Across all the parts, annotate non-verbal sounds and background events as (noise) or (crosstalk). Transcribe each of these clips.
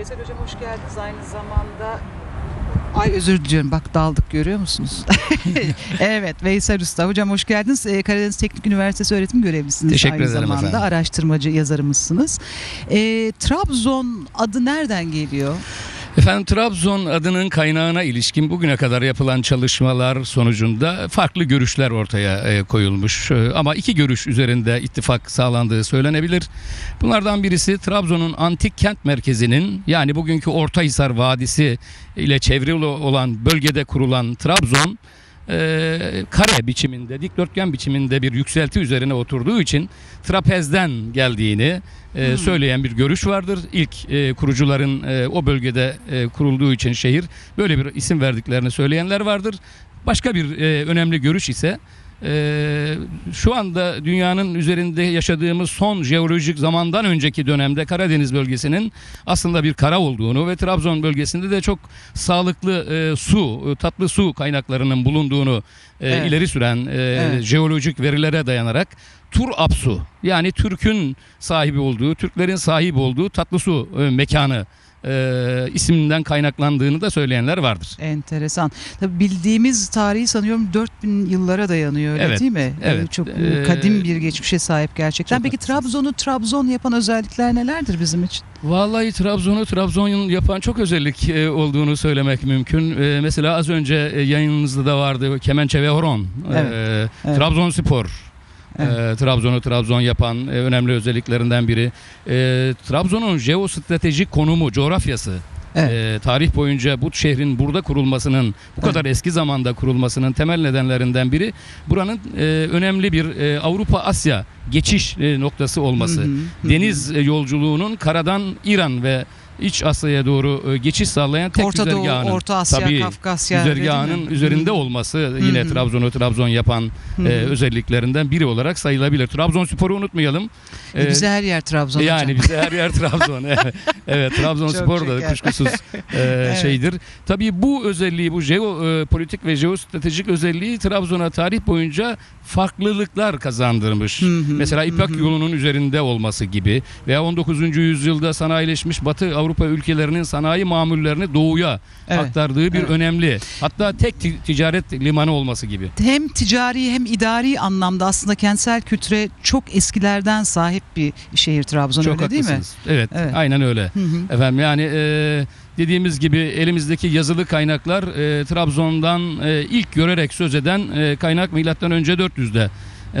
Veysel Hocam hoş geldiniz. Aynı zamanda Ay özür diliyorum bak daldık görüyor musunuz? (laughs) evet Veysel Usta. Hocam hoş geldiniz. Ee, Karadeniz Teknik Üniversitesi öğretim görevlisiniz. Teşekkür aynı ederim zamanda. efendim. Araştırmacı yazarımızsınız. Ee, Trabzon adı nereden geliyor? Efendim Trabzon adının kaynağına ilişkin bugüne kadar yapılan çalışmalar sonucunda farklı görüşler ortaya e, koyulmuş. E, Ama iki görüş üzerinde ittifak sağlandığı söylenebilir. Bunlardan birisi Trabzon'un antik kent merkezinin yani bugünkü Ortahisar Vadisi ile çevrili olan bölgede kurulan Trabzon e, kare biçiminde, dikdörtgen biçiminde bir yükselti üzerine oturduğu için trapezden geldiğini e, Hmm. söyleyen bir görüş vardır. İlk e, kurucuların e, o bölgede e, kurulduğu için şehir böyle bir isim verdiklerini söyleyenler vardır. Başka bir e, önemli görüş ise e, şu anda dünyanın üzerinde yaşadığımız son jeolojik zamandan önceki dönemde Karadeniz bölgesinin aslında bir kara olduğunu ve Trabzon bölgesinde de çok sağlıklı e, su, e, tatlı su kaynaklarının bulunduğunu e, Evet. ileri süren e, Evet. jeolojik verilere dayanarak Tur Apsu yani Türk'ün sahibi olduğu, Türklerin sahibi olduğu tatlı su e, mekanı e, isminden kaynaklandığını da söyleyenler vardır. Enteresan. Tabii bildiğimiz tarihi sanıyorum 4000 yıllara dayanıyor öyle Evet, değil mi? evet. Ee, Çok Ee, kadim bir geçmişe sahip gerçekten. Peki. Trabzon'u Trabzon yapan özellikler nelerdir bizim için? Vallahi Trabzon'u Trabzon yapan çok özellik e, olduğunu söylemek mümkün. E, mesela az önce e, yayınınızda da vardı Kemençe ve Horon. Evet, E, evet. Trabzonspor. Evet. E, Trabzon'u Trabzon yapan e, önemli özelliklerinden biri. E, Trabzon'un jeostratejik konumu, coğrafyası. Evet. E, tarih boyunca bu şehrin burada kurulmasının, bu kadar eski zamanda kurulmasının temel nedenlerinden biri buranın e, önemli bir e, Avrupa-Asya geçiş e, noktası olması. Hı hı, hı. Deniz e, yolculuğunun karadan İran ve İç Asya'ya doğru e, geçiş sağlayan tek Orta Doğu, güzergahının Orta Asya, tabii, Kafkasya. güzergahının üzerinde olması yine. Trabzon'u Trabzon yapan e, özelliklerinden biri olarak sayılabilir. Trabzonspor'u unutmayalım. E, E, bize her yer Trabzon yani hocam. bize her yer Trabzon. (laughs) Evet, evet Trabzonspor Çok da kuşkusuz (laughs) e, şeydir. Tabii bu özelliği, bu jeopolitik ve jeostratejik özelliği Trabzon'a tarih boyunca farklılıklar kazandırmış. Hı hı, Mesela İpek hı. yolunun üzerinde olması gibi veya 19. yüzyılda sanayileşmiş Batı Avrupa ülkelerinin sanayi mamullerini doğuya Evet. aktardığı bir evet. önemli hatta tek ti- ticaret limanı olması gibi. Hem ticari hem idari anlamda aslında kentsel kültüre çok eskilerden sahip bir şehir Trabzon Çok öyle değil mi? haklısınız. Evet, Evet. aynen öyle. Hı hı. Efendim yani e, dediğimiz gibi elimizdeki yazılı kaynaklar e, Trabzon'dan e, ilk görerek söz eden e, kaynak milattan önce 400'de e,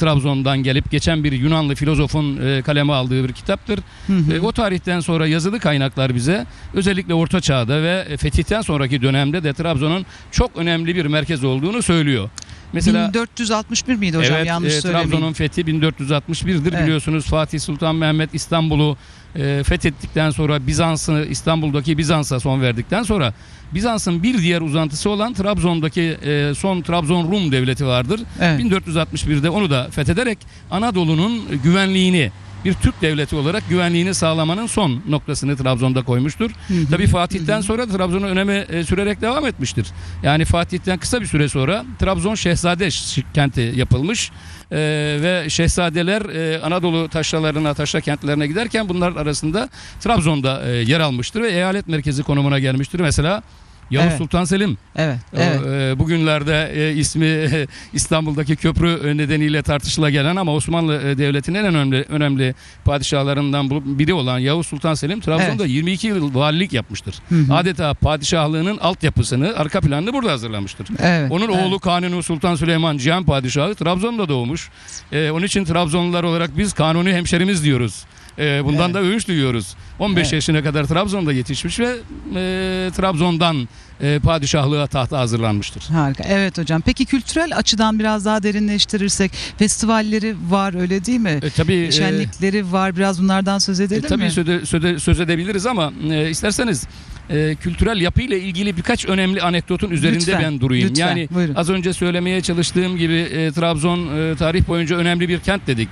Trabzon'dan gelip geçen bir Yunanlı filozofun e, kaleme aldığı bir kitaptır. Hı hı. E, o tarihten sonra yazılı kaynaklar bize özellikle Orta Çağ'da ve fetihten sonraki dönemde de Trabzon'un çok önemli bir merkez olduğunu söylüyor. Mesela 1461 miydi hocam evet, yanlış e. Trabzon'un fethi 1461'dir Evet. biliyorsunuz. Fatih Sultan Mehmet İstanbul'u e, fethettikten sonra Bizans'ı İstanbul'daki Bizans'a son verdikten sonra Bizans'ın bir diğer uzantısı olan Trabzon'daki e, son Trabzon Rum devleti vardır. Evet. 1461'de onu da fethederek Anadolu'nun güvenliğini bir Türk devleti olarak güvenliğini sağlamanın son noktasını Trabzon'da koymuştur. Tabii Fatih'ten sonra Trabzon'un önemi e, sürerek devam etmiştir. Yani Fatih'ten kısa bir süre sonra Trabzon Şehzade kenti yapılmış E, ve şehzadeler e, Anadolu taşralarına, taşra kentlerine giderken bunlar arasında Trabzon'da e, yer almıştır ve eyalet merkezi konumuna gelmiştir. Mesela Yavuz Evet. Sultan Selim Evet. Evet. e, bugünlerde e, ismi (laughs) İstanbul'daki köprü nedeniyle tartışıla gelen ama Osmanlı e, Devleti'nin en önemli önemli padişahlarından biri olan Yavuz Sultan Selim Trabzon'da 22 yıl valilik yapmıştır. Hı hı. Adeta padişahlığının altyapısını, arka planını burada hazırlamıştır. Evet. Onun evet. oğlu Kanuni Sultan Süleyman Cihan Padişahı Trabzon'da doğmuş. E, onun için Trabzonlular olarak biz Kanuni hemşerimiz diyoruz. E, bundan Evet. da övünç duyuyoruz. 15 Evet. yaşına kadar Trabzon'da yetişmiş ve e, Trabzon'dan e, padişahlığa tahta hazırlanmıştır. Harika. Evet hocam. Peki kültürel açıdan biraz daha derinleştirirsek festivalleri var öyle değil mi? E, tabii e, Şenlikleri var. Biraz bunlardan söz e, edelim tabii mi? söze- söze- söz edebiliriz ama e, isterseniz e, kültürel yapıyla ilgili birkaç önemli anekdotun üzerinde Lütfen, ben durayım. lütfen, yani buyurun. az önce söylemeye çalıştığım gibi e, Trabzon e, tarih boyunca önemli bir kent dedik.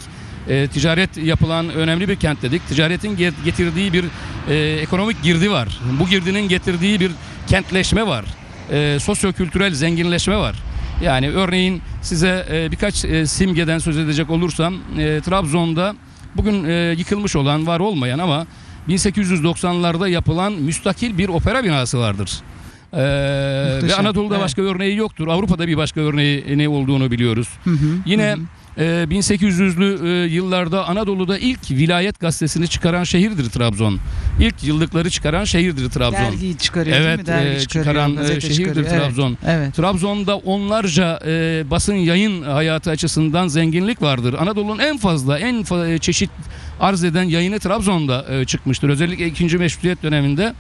E, ticaret yapılan önemli bir kent dedik. Ticaretin ge- getirdiği bir e, ekonomik girdi var. Bu girdinin getirdiği bir kentleşme var. E, sosyo-kültürel zenginleşme var. Yani örneğin size e, birkaç e, simgeden söz edecek olursam e, Trabzon'da bugün e, yıkılmış olan var olmayan ama 1890'larda yapılan müstakil bir opera binası vardır. Ee, ve Anadolu'da evet. başka örneği yoktur. Avrupa'da bir başka örneği ne olduğunu biliyoruz. Hı hı, Yine hı hı. E, 1800'lü e, yıllarda Anadolu'da ilk vilayet gazetesini çıkaran şehirdir Trabzon. İlk yıllıkları çıkaran şehirdir Trabzon. dergiyi çıkarıyor değil mi? Evet, Dergi e, çıkaran e, şehirdir çıkarıyor. Evet, Trabzon. Evet. Trabzon'da onlarca e, basın yayın hayatı açısından zenginlik vardır. Anadolu'nun en fazla, en fa- çeşit arz eden yayını Trabzon'da e, çıkmıştır. Özellikle 2. Meşrutiyet döneminde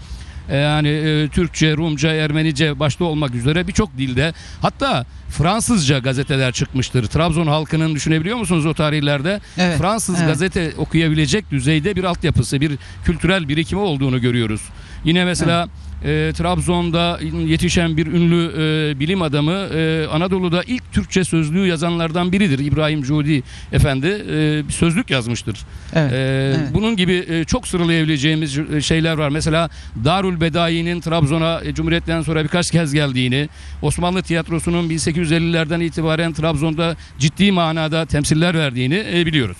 yani e, Türkçe, Rumca, Ermenice başta olmak üzere birçok dilde hatta Fransızca gazeteler çıkmıştır. Trabzon halkının düşünebiliyor musunuz o tarihlerde? Evet. Fransız evet. gazete okuyabilecek düzeyde bir altyapısı, bir kültürel birikimi olduğunu görüyoruz. Yine mesela e, Trabzon'da yetişen bir ünlü e, bilim adamı e, Anadolu'da ilk Türkçe sözlüğü yazanlardan biridir. İbrahim Cudi Efendi e, bir sözlük yazmıştır. Evet. E, evet. Bunun gibi e, çok sıralayabileceğimiz e, şeyler var. Mesela Darül Bedai'nin Trabzon'a e, Cumhuriyet'ten sonra birkaç kez geldiğini, Osmanlı tiyatrosunun 1850'lerden itibaren Trabzon'da ciddi manada temsiller verdiğini e, biliyoruz.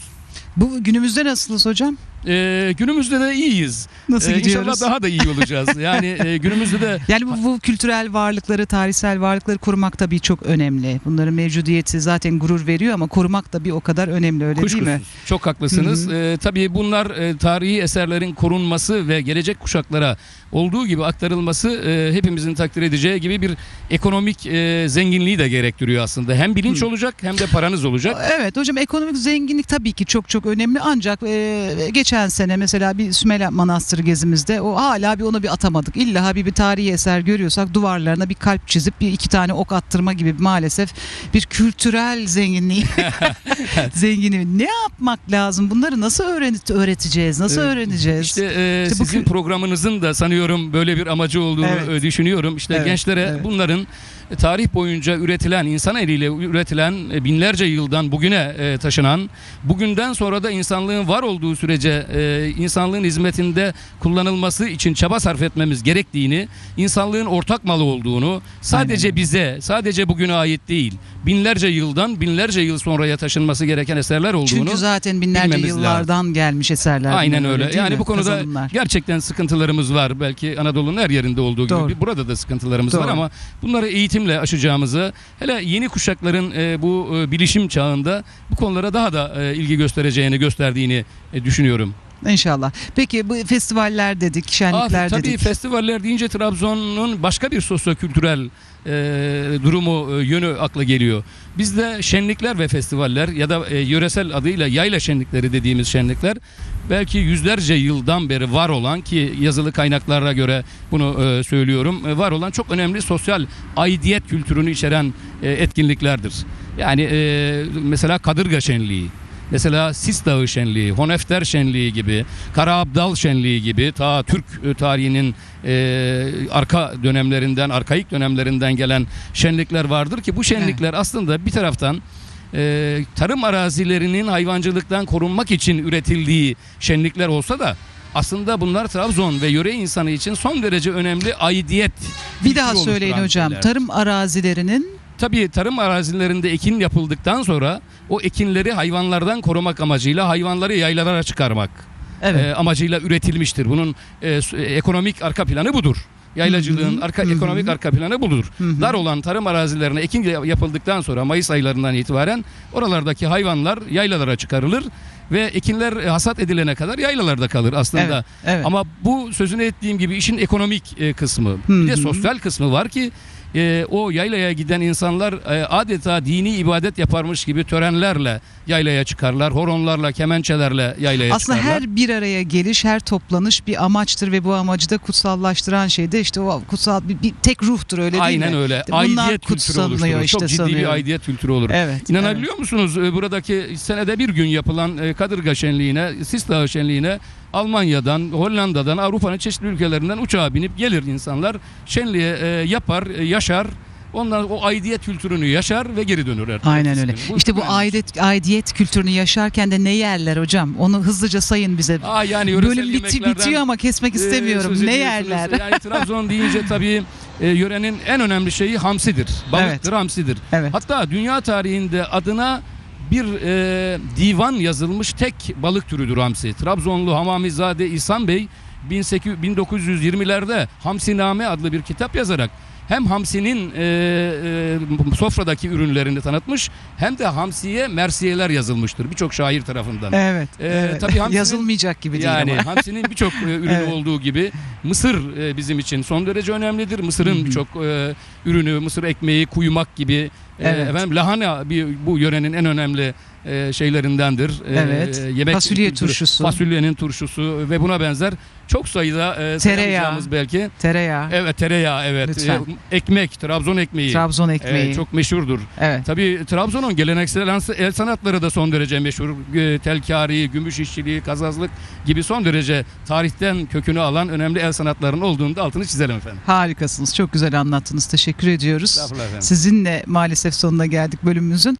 Bu günümüzde nasılız hocam? E, günümüzde de iyiyiz. Nasıl E, gidiyoruz? İnşallah daha da iyi olacağız. Yani e, (laughs) günümüzde de Yani bu, bu kültürel varlıkları, tarihsel varlıkları korumak tabii çok önemli. Bunların mevcudiyeti zaten gurur veriyor ama korumak da bir o kadar önemli öyle Kuşkusuz. değil mi? Çok haklısınız. Hı Ee, tabii bunlar e, tarihi eserlerin korunması ve gelecek kuşaklara olduğu gibi aktarılması e, hepimizin takdir edeceği gibi bir ekonomik e, zenginliği de gerektiriyor aslında. Hem bilinç Hı. olacak hem de paranız olacak. Evet hocam ekonomik zenginlik tabii ki çok çok önemli ancak e, geçen sene mesela bir Sümela Manastırı gezimizde o hala bir onu bir atamadık. İlla bir bir tarihi eser görüyorsak duvarlarına bir kalp çizip bir iki tane ok attırma gibi maalesef bir kültürel zenginliği (laughs) zenginliği. Ne yapmak lazım? Bunları nasıl öğret öğreteceğiz? Nasıl Ee, öğreneceğiz? İşte e, İşte bu sizin kü- programınızın da sanıyorum böyle bir amacı olduğunu Evet. e, düşünüyorum. İşte Evet, gençlere evet. bunların tarih boyunca üretilen, insan eliyle üretilen e, binlerce yıldan bugüne e, taşınan, bugünden sonra da insanlığın var olduğu sürece e, insanlığın hizmetinde kullanılması için çaba sarf etmemiz gerektiğini, insanlığın ortak malı olduğunu, sadece Aynen. bize, sadece bugüne ait değil, binlerce yıldan binlerce yıl sonraya taşınması gereken eserler olduğunu Çünkü zaten binlerce yıllardan gelmiş eserler. Aynen öyle. Yani mi? bu konuda Kazanımlar. gerçekten sıkıntılarımız var. Belki Anadolu'nun her yerinde olduğu Doğru. gibi burada da sıkıntılarımız var Doğru. ama bunları eğitimle aşacağımızı, hele yeni kuşakların e, bu e, bilişim çağında bu konulara daha da e, ilgi göstereceğini gösterdiğini e, düşünüyorum. İnşallah. Peki bu festivaller dedik, şenlikler Ah, tabii dedik. festivaller deyince Trabzon'un başka bir sosyokültürel e, durumu, e, yönü akla geliyor. Bizde şenlikler ve festivaller ya da e, yöresel adıyla yayla şenlikleri dediğimiz şenlikler belki yüzlerce yıldan beri var olan ki yazılı kaynaklara göre bunu e, söylüyorum e, var olan çok önemli sosyal aidiyet kültürünü içeren e, etkinliklerdir. Yani e, mesela Kadırga Şenliği Mesela Sis Dağı Şenliği, Honefter Şenliği gibi, Karaabdal Şenliği gibi ta Türk tarihinin e, arka dönemlerinden, arkaik dönemlerinden gelen şenlikler vardır ki bu şenlikler aslında bir taraftan e, tarım arazilerinin hayvancılıktan korunmak için üretildiği şenlikler olsa da aslında bunlar Trabzon ve yöre insanı için son derece önemli aidiyet. bir daha söyleyin hocam. Tarım arazilerinin Tabii tarım arazilerinde ekin yapıldıktan sonra o ekinleri hayvanlardan korumak amacıyla hayvanları yaylalara çıkarmak evet. e, amacıyla üretilmiştir. Bunun e, e, ekonomik arka planı budur. Yaylacılığın Hı hı, arka hı hı. ekonomik arka planı budur. Hı hı. Dar olan tarım arazilerine ekin yapıldıktan sonra Mayıs aylarından itibaren oralardaki hayvanlar yaylalara çıkarılır ve ekinler e, hasat edilene kadar yaylalarda kalır aslında. Evet, evet. Ama bu sözünü ettiğim gibi işin ekonomik e, kısmı. Hı Bir de hı. sosyal kısmı var ki e, o yaylaya giden insanlar e, adeta dini ibadet yaparmış gibi törenlerle yaylaya çıkarlar. Horonlarla, kemençelerle yaylaya Aslında çıkarlar. her bir araya geliş, her toplanış bir amaçtır ve bu amacı da kutsallaştıran şey de işte o kutsal bir, bir tek ruhtur öyle değil Aynen mi? öyle. Bunlar aidiyet kültürü oluşturur. işte Çok ciddi sanıyorum. bir aidiyet kültürü olur. Evet. İnanabiliyor musunuz e, buradaki senede bir gün yapılan e, Kadırga Şenliği'ne, Sis Dağı Şenliği'ne Almanya'dan, Hollanda'dan, Avrupa'nın çeşitli ülkelerinden uçağa binip gelir insanlar. Şenliğe e, yapar, e, yaşar. Onlar o aidiyet kültürünü yaşar ve geri dönür. ertesi Aynen öyle. Bu işte bu aidiyet, aidiyet kültürünü yaşarken de ne yerler hocam? Onu hızlıca sayın bize. Aa, yani Bölüm biti, bitiyor ama kesmek e, istemiyorum. söz ne yerler? Yani (laughs) Trabzon deyince tabii e, yörenin en önemli şeyi hamsidir. Balıktır, Evet. hamsidir. Evet. Hatta dünya tarihinde adına bir e, divan yazılmış tek balık türüdür hamsi. Trabzonlu Hamamizade İhsan Bey 1800 1920'lerde Hamsiname adlı bir kitap yazarak hem hamsinin e, e, sofradaki ürünlerini tanıtmış hem de hamsiye mersiyeler yazılmıştır birçok şair tarafından. Evet. Ee, evet. tabii hamsinin- Yazılmayacak gibi değil Yani ama. (laughs) hamsinin birçok e, ürünü Evet. olduğu gibi mısır e, bizim için son derece önemlidir. Mısırın birçok e, ürünü, mısır ekmeği, kuyumak gibi e, Evet. efendim lahana bir bu yörenin en önemli e, şeylerindendir. E, Evet. yemek Fasulye turşusu. Fasulyenin turşusu ve buna benzer çok sayıda e, sayamayacağımız belki. Tereyağı, Evet tereyağı evet. Lütfen. E, ekmek, Trabzon ekmeği. Trabzon ekmeği. Evet, çok meşhurdur. Evet. Tabii Trabzon'un geleneksel el sanatları da son derece meşhur. E, Telkari, gümüş işçiliği, kazazlık gibi son derece tarihten kökünü alan önemli el sanatlarının olduğunu da altını çizelim efendim. Harikasınız. Çok güzel anlattınız. Teşekkür ediyoruz. Sizinle maalesef sonuna geldik bölümümüzün.